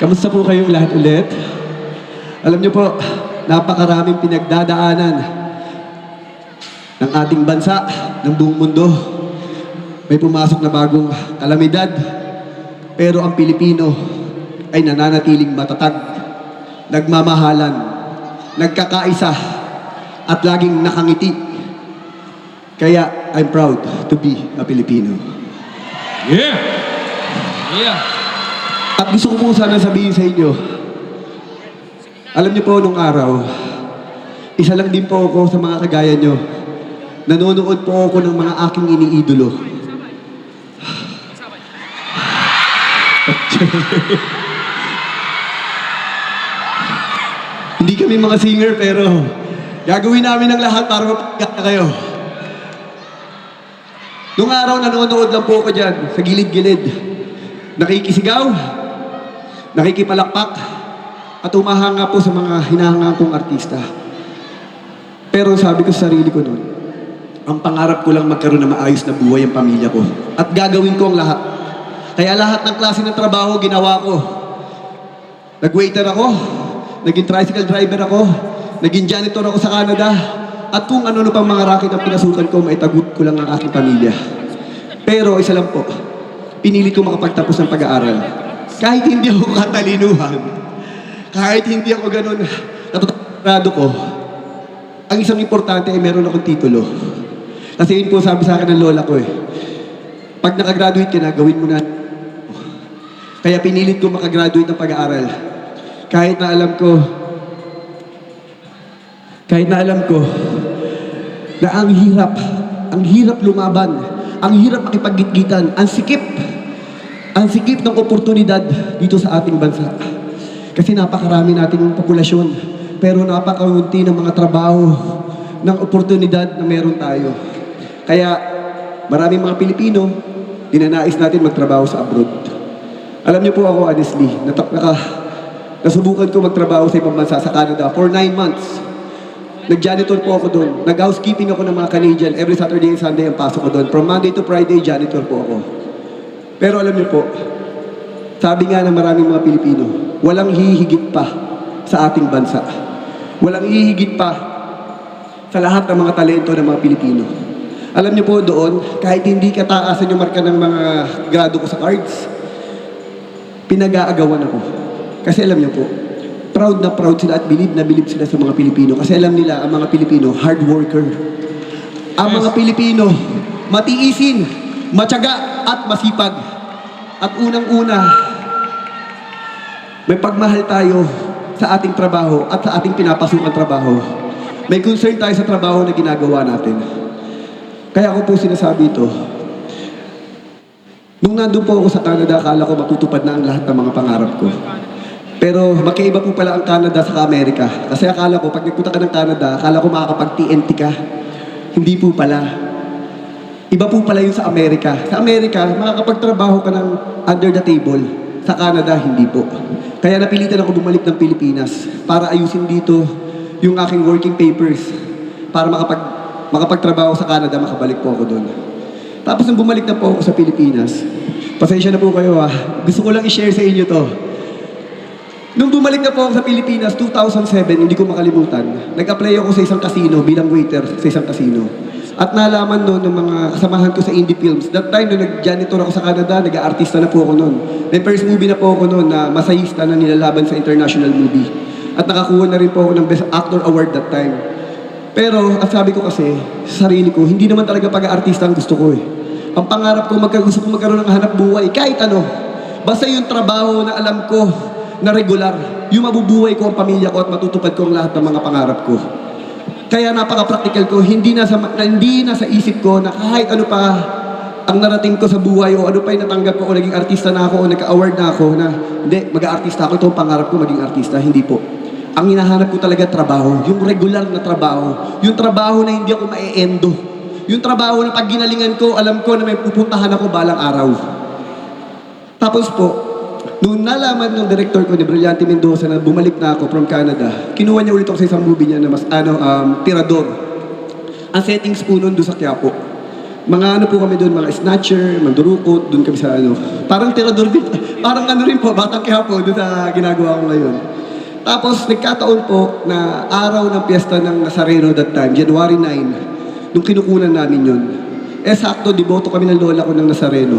Kamusta po kayong lahat ulit? Alam niyo po, napakaraming pinagdadaanan ng ating bansa, ng buong mundo. May pumasok na bagong kalamidad, pero ang Pilipino ay nananatiling matatag, nagmamahalan, nagkakaisa, at laging nakangiti. Kaya I'm proud to be a Filipino. Yeah! Yeah! At gusto ko po sana sabihin sa inyo, alam niyo po nung araw, isa lang din po ako sa mga kagaya niyo. Nanonood po ako ng mga aking iniidolo. Hindi kami mga singer pero gagawin namin ang lahat para mapagkat na kayo. Nung araw nanonood lang po ako dyan sa gilid-gilid. Nakikisigaw, nakikipalakpak, at umahanga po sa mga hinahangang kong artista. Pero sabi ko sa sarili ko noon, ang pangarap ko lang magkaroon ng maayos na buhay ang pamilya ko. At gagawin ko ang lahat. Kaya lahat ng klase ng trabaho ginawa ko. Nag-waiter ako, naging tricycle driver ako, naging janitor ako sa Canada, at kung ano-ano pang mga racket ang pinasukan ko, maitagot ko lang ang aking pamilya. Pero isa lang po, pinilit ko makapagtapos ng pag-aaral. Kahit hindi ako katalinuhan, kahit hindi ako ganun natutunan ko, ang isang importante ay meron akong titulo. Kasi yun po sabi sa akin ng lola ko eh, pag nakagraduate ka na, gawin mo na. Kaya pinilit ko makagraduate ng pag-aaral. Kahit na alam ko, kahit na alam ko, na ang hirap, ang hirap lumaban, ang hirap makipaggitgitan, ang sikip, ang sikip ng oportunidad dito sa ating bansa. Kasi napakarami nating populasyon, pero napakaunti ng mga trabaho, ng oportunidad na meron tayo. Kaya maraming mga Pilipino, dinanais natin magtrabaho sa abroad. Alam niyo po ako, honestly, natak naka, nasubukan ko magtrabaho sa ibang bansa sa Canada for nine months. Nag-janitor po ako doon. Nag-housekeeping ako ng mga Canadian. Every Saturday and Sunday ang pasok ko doon. From Monday to Friday, janitor po ako. Pero alam niyo po, sabi nga ng maraming mga Pilipino, walang hihigit pa sa ating bansa. Walang hihigit pa sa lahat ng mga talento ng mga Pilipino. Alam niyo po doon, kahit hindi kataasan yung marka ng mga grado ko sa cards, pinag-aagawan ako. Kasi alam niyo po, proud na proud sila at believe na believe sila sa mga Pilipino. Kasi alam nila, ang mga Pilipino, hard worker. Ang mga Pilipino, matiisin, matyaga at masipag. At unang-una, may pagmahal tayo sa ating trabaho at sa ating pinapasukan trabaho. May concern tayo sa trabaho na ginagawa natin. Kaya ako po sinasabi ito, Nung nandun po ako sa Canada, akala ko matutupad na ang lahat ng mga pangarap ko. Pero magkaiba po pala ang Canada sa Amerika. Kasi akala ko, pag nagpunta ka ng Canada, akala ko makakapag-TNT ka. Hindi po pala. Iba po pala yun sa Amerika. Sa Amerika, makakapagtrabaho ka ng under the table. Sa Canada, hindi po. Kaya napilitan ako bumalik ng Pilipinas para ayusin dito yung aking working papers para makapag, makapagtrabaho sa Canada, makabalik po ako doon. Tapos nung bumalik na po ako sa Pilipinas, pasensya na po kayo ah, gusto ko lang i-share sa inyo to. Nung bumalik na po ako sa Pilipinas, 2007, hindi ko makalimutan, nag-apply ako sa isang casino bilang waiter sa isang casino. At nalaman noon ng mga kasamahan ko sa indie films. That time, nung nag-janitor ako sa Canada, nag-artista na po ako noon. May first movie na po ako noon na masayista na nilalaban sa international movie. At nakakuha na rin po ako ng Best Actor Award that time. Pero, ang sabi ko kasi, sa sarili ko, hindi naman talaga pag-aartista ang gusto ko eh. Ang pangarap ko, magka, gusto ko magkaroon ng hanap buhay, kahit ano. Basta yung trabaho na alam ko na regular, yung mabubuhay ko ang pamilya ko at matutupad ko ang lahat ng mga pangarap ko. Kaya napaka-practical ko, hindi na sa, hindi na sa isip ko na kahit ano pa ang narating ko sa buhay o ano pa yung natanggap ko o naging artista na ako o nagka-award na ako na hindi, mag-aartista ako, ito ang pangarap ko maging artista, hindi po. Ang hinahanap ko talaga trabaho, yung regular na trabaho, yung trabaho na hindi ako mae-endo, yung trabaho na pag ginalingan ko, alam ko na may pupuntahan ako balang araw. Tapos po, nung nalaman ng director ko ni Brillante Mendoza na bumalik na ako from Canada, kinuha niya ulit ako sa isang movie niya na mas, ano, um, Tirador. Ang settings po nun doon sa Quiapo. Mga ano po kami doon, mga snatcher, mandurukot, doon kami sa ano. Parang tirador din. Parang ano rin po, batang kaya po doon sa ginagawa ko ngayon. Tapos nagkataon po na araw ng piyesta ng Nazareno that time, January 9, nung kinukunan namin yun. Eh sakto, diboto kami ng lola ko ng Nazareno.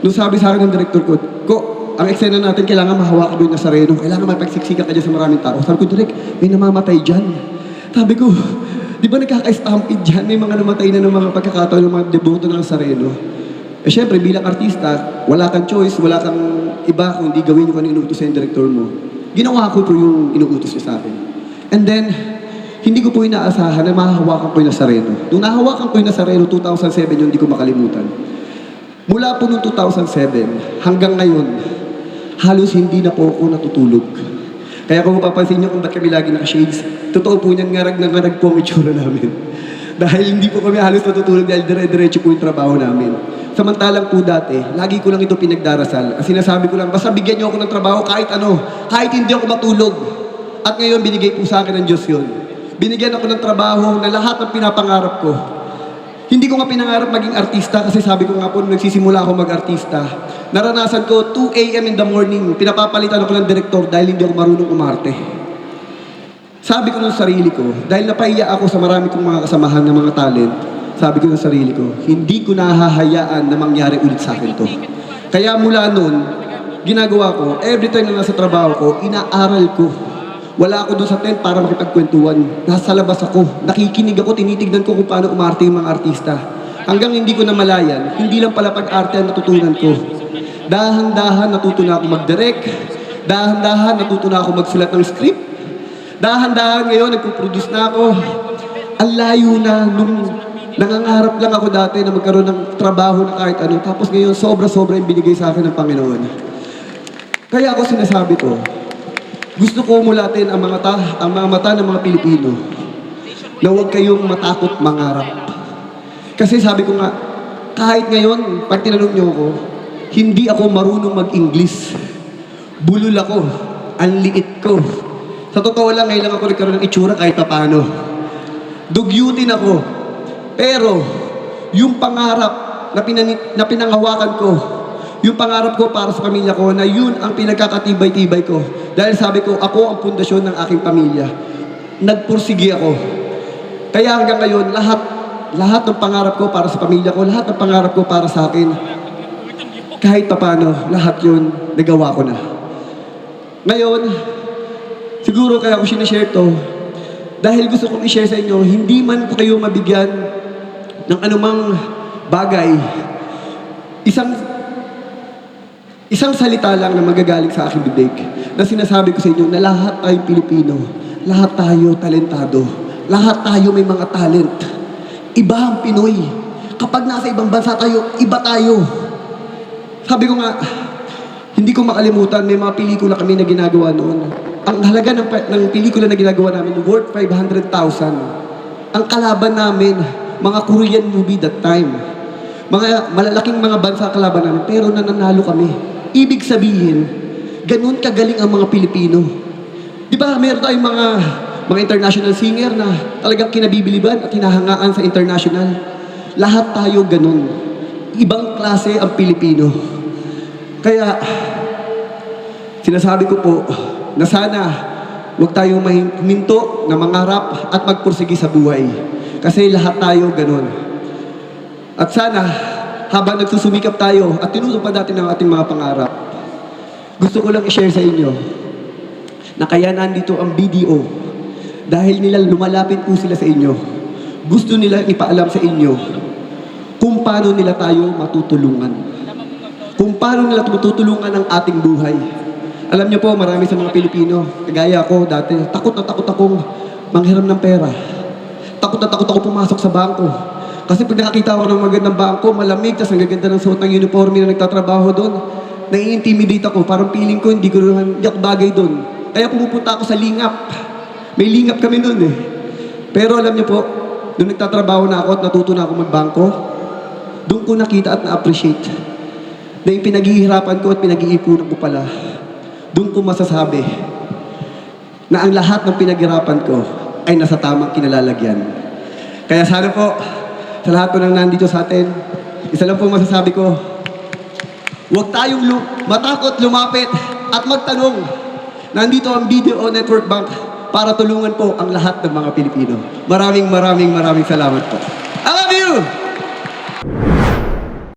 Nung sabi sa akin ng director ko, Ko, ang eksena natin, kailangan mahawakan mo yung Nazareno. Kailangan mapagsiksikan ka dyan sa maraming tao. Sabi ko, Direk, may namamatay dyan. Sabi ko, di ba nagkaka-stampede dyan? May mga namatay na ng mga pagkakataon ng mga deboto ng Nazareno. Eh syempre, bilang artista, wala kang choice, wala kang iba kung di gawin yung ano inuutos sa director mo. Ginawa ko po yung inuutos niya sa akin. And then, hindi ko po inaasahan na mahahawakan ko yung Nazareno. Nung nahawakan ko yung Nazareno, 2007 yun, hindi ko makalimutan. Mula po noong 2007 hanggang ngayon, halos hindi na po ako natutulog. Kaya kung mapapansin nyo kung ba't kami lagi naka-shades, totoo po niyan ngarag na ngarag po ang itsura namin. dahil hindi po kami halos natutulog dahil dire-diretso po yung trabaho namin. Samantalang po dati, lagi ko lang ito pinagdarasal. Ang sinasabi ko lang, basta bigyan niyo ako ng trabaho kahit ano, kahit hindi ako matulog. At ngayon, binigay po sa akin ng Diyos yun. Binigyan ako ng trabaho na lahat ng pinapangarap ko. Hindi ko nga pinangarap maging artista kasi sabi ko nga po nagsisimula ako mag-artista, naranasan ko 2 a.m. in the morning, pinapapalitan ako ng direktor dahil hindi ako marunong umarte. Sabi ko ng sarili ko, dahil napahiya ako sa marami kong mga kasamahan ng mga talent, sabi ko ng sarili ko, hindi ko nahahayaan na mangyari ulit sa akin to. Kaya mula noon, ginagawa ko, every time na nasa trabaho ko, inaaral ko. Wala ako doon sa tent para makipagkwentuhan. Nasa labas ako. Nakikinig ako, tinitignan ko kung paano umarte yung mga artista. Hanggang hindi ko namalayan, hindi lang pala pag-arte ang natutunan ko. Dahan-dahan natuto na ako mag-direct. Dahan-dahan natuto na ako magsulat ng script. Dahan-dahan ngayon, nagpo-produce na ako. Ang layo na nung nangangarap lang ako dati na magkaroon ng trabaho na kahit ano. Tapos ngayon, sobra-sobra yung binigay sa akin ng Panginoon. Kaya ako sinasabi to, gusto ko mulatin ang mga, ta, ang mga mata ng mga Pilipino na huwag kayong matakot mangarap. Kasi sabi ko nga, kahit ngayon, pag tinanong niyo ako, hindi ako marunong mag-English. Bulol ako. Ang liit ko. Sa totoo lang, ngayon lang ako nagkaroon ng itsura kahit pa paano. Dugyutin ako. Pero, yung pangarap na, pinani- na pinangawakan ko, yung pangarap ko para sa pamilya ko na yun ang pinagkakatibay-tibay ko. Dahil sabi ko, ako ang pundasyon ng aking pamilya. Nagpursigi ako. Kaya hanggang ngayon, lahat, lahat ng pangarap ko para sa pamilya ko, lahat ng pangarap ko para sa akin, kahit papano, lahat yun, nagawa ko na. Ngayon, siguro kaya ko sinishare to, dahil gusto kong i-share sa inyo, hindi man po kayo mabigyan ng anumang bagay, isang Isang salita lang na magagaling sa aking bibig na sinasabi ko sa inyo na lahat tayo Pilipino, lahat tayo talentado, lahat tayo may mga talent. Iba ang Pinoy. Kapag nasa ibang bansa tayo, iba tayo. Sabi ko nga, hindi ko makalimutan, may mga pelikula kami na ginagawa noon. Ang halaga ng, ng pelikula na ginagawa namin, worth 500,000. Ang kalaban namin, mga Korean movie that time. Mga malalaking mga bansa kalaban namin, pero nananalo kami. Ibig sabihin, ganun kagaling ang mga Pilipino. Di ba, meron tayong mga mga international singer na talagang kinabibiliban at hinahangaan sa international. Lahat tayo ganun. Ibang klase ang Pilipino. Kaya, sinasabi ko po na sana huwag tayong mahin- huminto na mangarap at magpursigi sa buhay. Kasi lahat tayo ganun. At sana, habang nagsusumikap tayo at tinutupad natin ang ating mga pangarap, gusto ko lang i-share sa inyo na kaya nandito ang BDO dahil nila lumalapit po sila sa inyo. Gusto nila ipaalam sa inyo kung paano nila tayo matutulungan. Kung paano nila matutulungan ang ating buhay. Alam niyo po, marami sa mga Pilipino, kagaya ako dati, takot na takot akong manghiram ng pera. Takot na takot ako pumasok sa bangko. Kasi pag nakakita ako ng magandang bangko, malamig, tapos ang gaganda ng suot ng uniforme na nagtatrabaho doon, nai-intimidate ako. Parang feeling ko, hindi ko naman, ako bagay doon. Kaya pumupunta ako sa lingap. May lingap kami doon eh. Pero alam niyo po, nung nagtatrabaho na ako at natuto na ako magbangko, doon ko nakita at na-appreciate na yung pinaghihirapan ko at pinag-iipunan ko pala, doon ko masasabi na ang lahat ng pinaghirapan ko ay nasa tamang kinalalagyan. Kaya sana po, sa lahat po ng nandito sa atin, isa lang po masasabi ko, huwag tayong lu- matakot lumapit at magtanong. Nandito ang BDO Network Bank para tulungan po ang lahat ng mga Pilipino. Maraming maraming maraming salamat po. I love you!